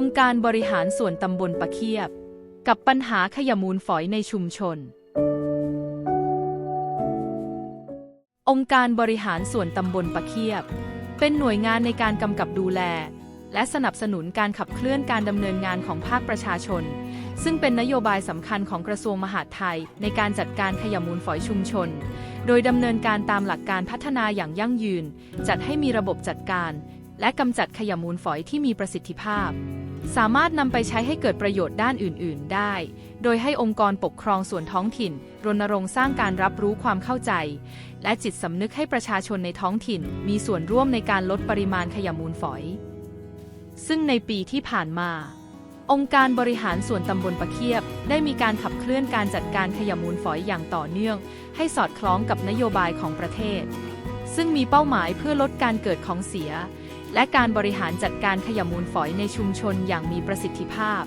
องค์การบริหารส่วนตำบลปะเคียบ กับปัญหาขยะมูลฝอยในชุมชน องค์การบริหารส่วนตำบลปะเคียบ เป็นหน่วยงานในการกำกับดูแล และสนับสนุนการขับเคลื่อนการดำเนินงานของภาคประชาชน ซึ่งเป็นนโยบายสำคัญของกระทรวงมหาดไทย ในการจัดการขยะมูลฝอยชุมชน โดยดำเนินการตามหลักการพัฒนาอย่างยั่งยืน จัดให้มีระบบจัดการและกำจัดขยะมูลฝอยที่มีประสิทธิภาพ สามารถนำไปใช้ให้เกิดประโยชน์ด้านอื่น ๆ ได้ โดยให้องค์กรปกครองส่วนท้องถิ่น รณรงค์สร้างการรับรู้ความเข้าใจ และจิตสำนึกให้ประชาชนในท้องถิ่น มีส่วนร่วมในการลดปริมาณขยะมูลฝอย ซึ่งในปีที่ผ่านมา องค์การบริหารส่วนตำบลปะเคียบ ได้มีการขับเคลื่อนการจัดการขยะมูลฝอยอย่างต่อเนื่อง ให้สอดคล้องกับนโยบายของประเทศ ซึ่งมีเป้าหมายเพื่อลดการเกิดของเสีย และการบริหารจัดการขยะมูลฝอยในชุมชนอย่างมีประสิทธิภาพ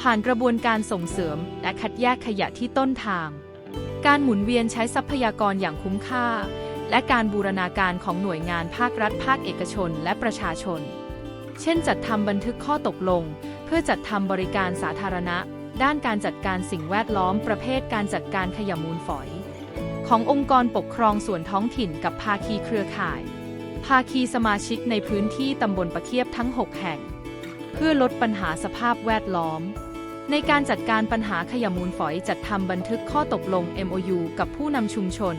ผ่านกระบวนการส่งเสริม และคัดแยกขยะที่ต้นทาง การหมุนเวียนใช้ทรัพยากรอย่างคุ้มค่า และการบูรณาการของหน่วยงานภาครัฐ ภาคเอกชน และประชาชน เช่น จัดทำบันทึกข้อตกลง เพื่อจัดทำบริการสาธารณะ ด้านการจัดการสิ่งแวดล้อมประเภทการจัดการขยะมูลฝอย ขององค์กรปกครองส่วนท้องถิ่นกับภาคีเครือข่าย ภาคีสมาชิกในพื้นที่ตำบลปะเคียบทั้ง 6 แห่ง เพื่อลดปัญหาสภาพแวดล้อม ในการจัดการปัญหาขยะมูลฝอยจัดทำบันทึกข้อตกลง MOU กับผู้นำชุมชน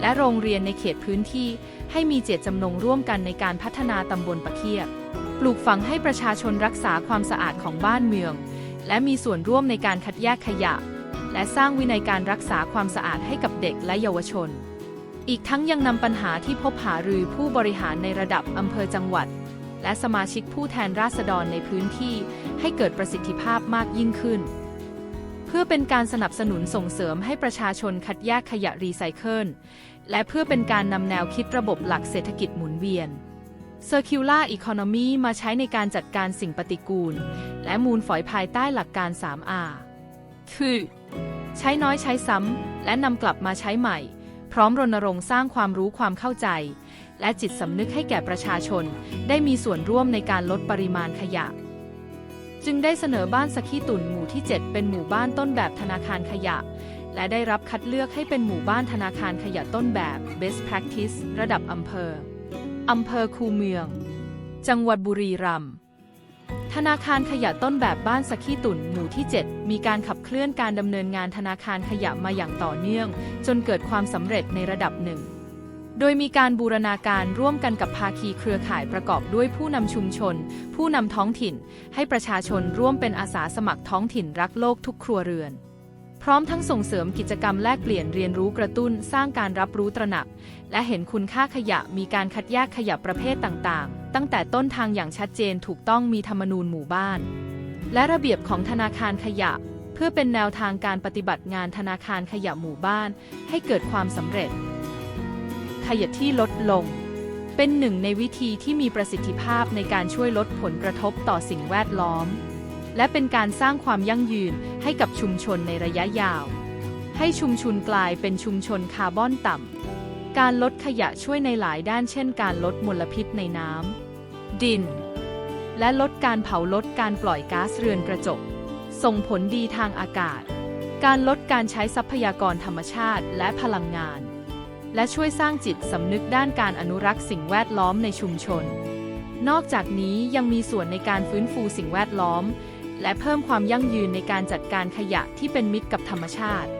และโรงเรียนในเขตพื้นที่ ให้มีเจตจำนงร่วมกันในการพัฒนาตำบลปะเคียบ ปลูกฝังให้ประชาชนรักษาความสะอาดของบ้านเมือง และมีส่วนร่วมในการคัดแยกขยะ และสร้างวินัยการรักษาความสะอาดให้กับเด็กและเยาวชน อีกทั้งยังนำปัญหาที่พบหารือผู้บริหารในระดับอำเภอจังหวัด และสมาชิกผู้แทนราษฎรในพื้นที่ให้เกิดประสิทธิภาพมากยิ่งขึ้น เพื่อเป็นการสนับสนุนส่งเสริมให้ประชาชนคัดแยกขยะรีไซเคิลและเพื่อเป็นการนำแนวคิดระบบหลักเศรษฐกิจหมุนเวียน Circular Economy มาใช้ในการจัดการสิ่งปฏิกูล และมูลฝอยภายใต้หลักการ 3R คือ ใช้น้อยใช้ซ้ำและนำกลับมาใช้ใหม่ พร้อมรณรงค์สร้างความรู้ความเข้าใจ และจิตสำนึกให้แก่ประชาชน ได้มีส่วนร่วมในการลดปริมาณขยะ จึงได้เสนอบ้านสกีตุนหมู่ที่ 7 เป็นหมู่บ้านต้นแบบธนาคารขยะ และได้รับคัดเลือกให้เป็นหมู่บ้านธนาคารขยะต้นแบบ Best Practice ระดับอำเภออำเภอคูเมือง จังหวัดบุรีรัมย์ ธนาคารขยะต้นแบบบ้านสกีตุ่นหมู่ที่ 7 มีการขับเคลื่อนการดำเนินงานธนาคารขยะมาอย่างต่อเนื่อง จนเกิดความสำเร็จในระดับหนึ่ง โดยมีการบูรณาการร่วมกันกับภาคีเครือข่ายประกอบด้วยผู้นำชุมชน ผู้นำท้องถิ่น ให้ประชาชนร่วมเป็นอาสาสมัครท้องถิ่นรักโลกทุกครัวเรือน พร้อมทั้งส่งเสริมกิจกรรมแลกเปลี่ยนเรียนรู้กระตุ้นสร้างการรับรู้ตระหนัก และเห็นคุณค่าขยะมีการคัดแยกขยะประเภทต่างๆ ตั้งแต่ต้นทางอย่างชัดเจนถูกต้องมีธรรมนูญหมู่บ้าน และระเบียบของธนาคารขยะ เพื่อเป็นแนวทางการปฏิบัติงานธนาคารขยะหมู่บ้าน ให้เกิดความสำเร็จ ขยะที่ลดลง เป็นหนึ่งในวิธีที่มีประสิทธิภาพในการช่วยลดผลกระทบต่อสิ่งแวดล้อม และเป็นการสร้างความยั่งยืนให้กับชุมชนในระยะยาว ให้ชุมชนกลายเป็นชุมชนคาร์บอนต่ำ การลดขยะช่วยในหลายด้านเช่นการลดมลพิษในน้ำ ดิน และลดการเผาลดการปล่อยก๊าซเรือนกระจก ส่งผลดีทางอากาศ การลดการใช้ทรัพยากรธรรมชาติและพลังงาน และช่วยสร้างจิตสำนึกด้านการอนุรักษ์สิ่งแวดล้อมในชุมชน นอกจากนี้ยังมีส่วนในการฟื้นฟูสิ่งแวดล้อม และเพิ่มความยั่งยืนในการจัดการขยะที่เป็นมิตรกับธรรมชาติ